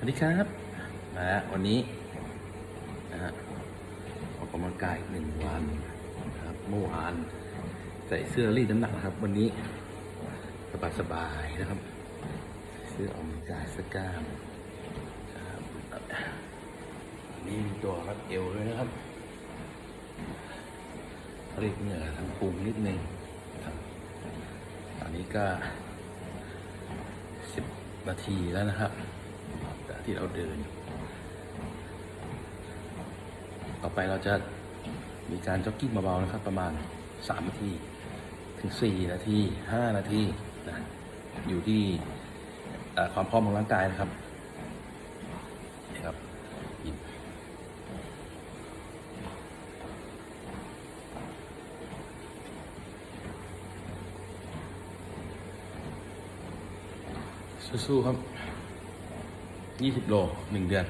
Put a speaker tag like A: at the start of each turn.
A: สวัสดีครับมาวันนี้นะฮะออกกำลังกายหนึ่งวันนะครับเมื่อวานใส่เสื้อรีดน้ำหนักนะครับ วันนี้สบายสบายๆนะครับ เสื้อออกกำลังกายสก้ามครับนนี้มีตัวรัดเอวด้วยนะครับเรียกเหงื่อทางพุงนิดนึงครับตอนนี้ก็สิบนาทีแล้วนะครับ ที่เราเดิน ต่อไปเราจะมีการจ็อกกิ้งเบาๆนะครับ ประมาณสามนาที ถึงสี่นาทีห้านาทีนะอยู่ที่ความพร้อมของร่างกายนะครับนี่ครับยิบสู้ๆครับ ยี่สิบโลหนึ่งเดือน